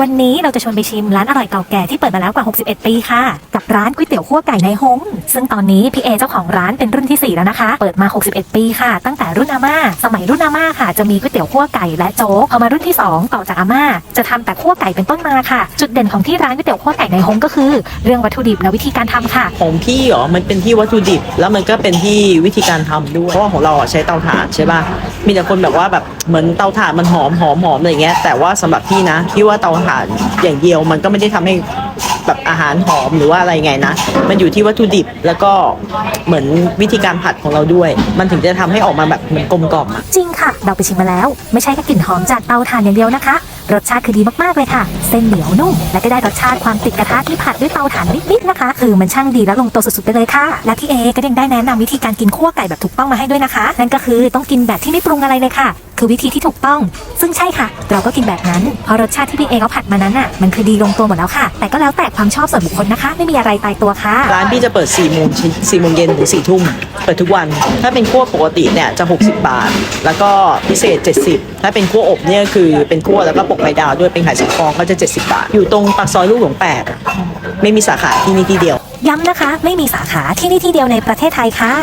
วันนี้เราจะชวนไปชิมร้านอร่อยเก่าแก่ที่เปิดมาแล้วกว่า 61 ปีค่ะ กับร้านก๋วยเตี๋ยวขั้วไก่ในฮงซึ่งตอนนี้พี่เอเจ้าของร้านเป็นรุ่นที่ 4 แล้วนะคะ เปิดมา 61 ปีค่ะ ตั้งแต่รุ่นอาม่า สมัยรุ่นอาม่าค่ะ จะมีก๋วยเตี๋ยวขั้วไก่และโจ๊กพอมารุ่นที่ 2 ต่อจากอาม่า จะทำแต่ขั้วไก่เป็นต้นมาค่ะ จุดเด่นของที่ร้านก๋วยเตี๋ยวขั้วไก่ในฮงก็คือ เรื่องวัตถุดิบและวิธีการทำค่ะ ของพี่เหรอ มันเป็นที่วัตถุดิบ แล้วมันก็เป็นที่วิธีการทำด้วย เพราะว่าของเราอะใช้เตาถ่านใช่ป่ะ มีแต่คนแบบว่าแบบเหมือนเตาถ่านมันหอมหอมหอมอะไรเงี้ย แต่ว่าสำหรับพี่นะพี่ว่าเตาถ่านอย่างเดียว มันก็ไม่ได้ทำให้แบบอาหารหอมหรือว่าอะไรไงนะ มันอยู่ที่วัตถุดิบแล้วก็เหมือนวิธีการผัดของเราด้วย มันถึงจะทำให้ออกมาแบบเหมือนกลมกล่อมอะจริงค่ะ เราไปชิมมาแล้ว ไม่ใช่แค่กลิ่นหอมจากเตาถ่านอย่างเดียวนะคะ รสชาติคือดีมากๆเลยค่ะ เส้นเหนียวนุ่ม และก็ได้รสชาติความติดกระทะที่ผัดด้วยเตาถ่านนิดๆนะคะ คือมันช่างดีและลงตัวสุดๆไปเลยค่ะ และพี่เอก็ยังได้แนะนำวิธีการกินคั่วไก่แบบถูกต้องมาให้ด้วยนะคะ นั่นก็คือต้องกินแบบที่ไม่ปรุงอะไรเลยค่ะ คือวิธีที่ถูกต้อง ซึ่งใช่ค่ะ เราก็กินแบบนั้น เพราะรสชาติที่พี่เอเขาผัดมานั้นอะ มันคือดีลงตัวหมดแล้วค่ะ แต่ก็แล้วแต่ความชอบส่วนบุคคลนะคะ ไม่มีอะไรตายตัวค่ะ ร้านพี่จะเปิด4โมง4โมงเย็นถึง4ทุ่มเปิดทุกวัน ถ้าเป็นคั่วปกติเนี่ยจะ 60 บาท แล้วก็พิเศษ 70 ถ้าเป็นคั่วอบเนี่ยคือเป็นคั่วแล้วก็ปกไม้ดาวด้วยเป็นไข่สิงฟองก็จะ 70 บาท อยู่ตรงปากซอยลูกหลวงแปดไม่มีสาขาที่นี่ที่เดียว ย้ำนะคะ ไม่มีสาขาที่นี่ที่เดียวในประเทศไทยค่ะ